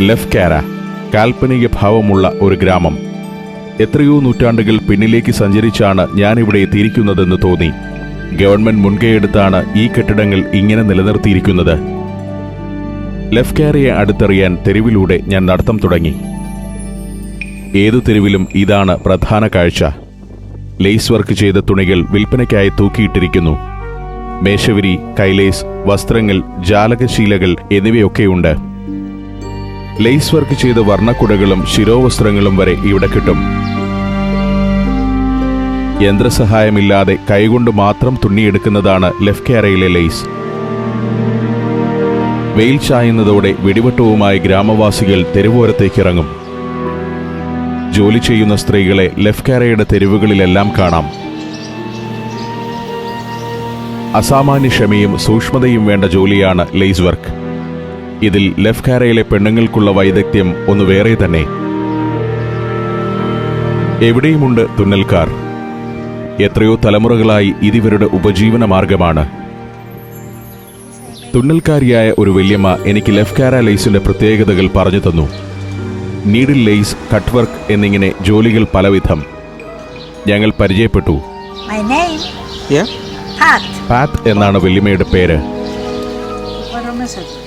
ലെഫ്കാര കാൽപ്പനിക ഭാവമുള്ള ഒരു ഗ്രാമം. എത്രയോ നൂറ്റാണ്ടുകൾ പിന്നിലേക്ക് സഞ്ചരിച്ചാണ് ഞാനിവിടെ എത്തിയിരിക്കുന്നതെന്ന് തോന്നി. ഗവൺമെന്റ് മുൻകൈയെടുത്താണ് ഈ കെട്ടിടങ്ങൾ ഇങ്ങനെ നിലനിർത്തിയിരിക്കുന്നത്. ലെഫ്കാരയെ അടുത്തറിയാൻ തെരുവിലൂടെ ഞാൻ നടത്തം തുടങ്ങി. ഏതു തെരുവിലും ഇതാണ് പ്രധാന കാഴ്ച. ലേസ് വർക്ക് ചെയ്ത തുണികൾ വിൽപ്പനയ്ക്കായി തൂക്കിയിട്ടിരിക്കുന്നു. മേശവരി കൈലേസ് വസ്ത്രങ്ങൾ ജാലകശീലകൾ എന്നിവയൊക്കെയുണ്ട്. ലേസ് വർക്ക് ചെയ്ത വർണക്കുടകളും ശിരോവസ്ത്രങ്ങളും വരെ ഇവിടെ കിട്ടും. യന്ത്രസഹായമില്ലാതെ കൈകൊണ്ട് മാത്രം തുന്നിയെടുക്കുന്നതാണ് ലെഫ്കാരയിലെ ലേസ്. വെയിൽ ചായുന്നതോടെ വെടിവട്ടവുമായി ഗ്രാമവാസികൾ തെരുവോരത്തേക്ക് ഇറങ്ങും. ജോലി ചെയ്യുന്ന സ്ത്രീകളെ ലെഫ്കാരയുടെ തെരുവുകളിലെല്ലാം കാണാം. അസാമാന്യ ക്ഷമയും സൂക്ഷ്മതയും വേണ്ട ജോലിയാണ് ലേസ് വർക്ക്. ഇതിൽ ലെഫ്കാരയിലെ പെണ്ണുങ്ങൾക്കുള്ള വൈദഗ്ധ്യം ഒന്ന് വേറെ തന്നെ. എവിടെയുമുണ്ട് തുന്നൽക്കാർ? എത്രയോ തലമുറകളായി ഇതിവരുടെ ഉപജീവന മാർഗമാണ്. തുന്നൽക്കാരിയായ ഒരു വല്യമ്മ എനിക്ക് ലെഫ്കാര ലേസിന്റെ പ്രത്യേകതകൾ പറഞ്ഞു തന്നു. നീഡിൽ ലേസ് കട്ട് വർക്ക് എന്നിങ്ങനെ ജോലികൾ പലവിധം. ഞങ്ങൾ പരിചയപ്പെട്ടു. My name, Yeah? Pat. Pat എന്നാണ് വല്യമ്മയുടെ പേര്.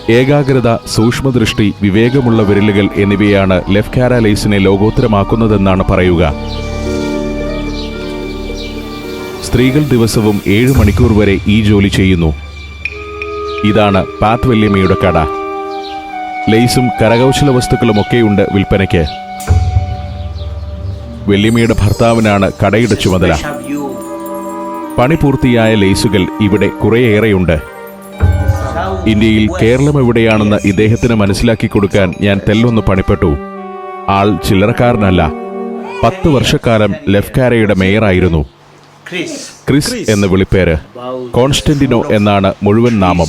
ഏകാഗ്രത സൂക്ഷ്മദൃഷ്ടി വിവേകമുള്ള വിരലുകൾ എന്നിവയാണ് ലെഫ്റ്റ് കാരാലൈസിനെ ലോകോത്തരമാക്കുന്നതെന്നാണ് പറയുക. സ്ത്രീകൾ ദിവസവും ഏഴ് മണിക്കൂർ വരെ ഈ ജോലി ചെയ്യുന്നു. ഇതാണ് പാത്ത് വല്യമ്മയുടെ കട. ലേസും കരകൗശല വസ്തുക്കളുമൊക്കെയുണ്ട് വിൽപ്പനയ്ക്ക്. വല്യമ്മയുടെ ഭർത്താവിനാണ് കടയുടെ ചുമതല. പണി പൂർത്തിയായ ലേസുകൾ ഇവിടെ കുറേയേറെയുണ്ട്. ഇന്ത്യയിൽ കേരളം എവിടെയാണെന്ന് ഇദ്ദേഹത്തിന് മനസ്സിലാക്കി കൊടുക്കാൻ ഞാൻ തെല്ലൊന്ന് പണിപ്പെട്ടു. ആൾ ചില്ലറക്കാരനല്ല. പത്ത് വർഷക്കാലം ലെഫ്കാരയുടെ മേയറായിരുന്നു? ക്രിസ് എന്ന വിളിപ്പേര്. കോൺസ്റ്റന്റിനോ എന്നാണ് മുഴുവൻ നാമം.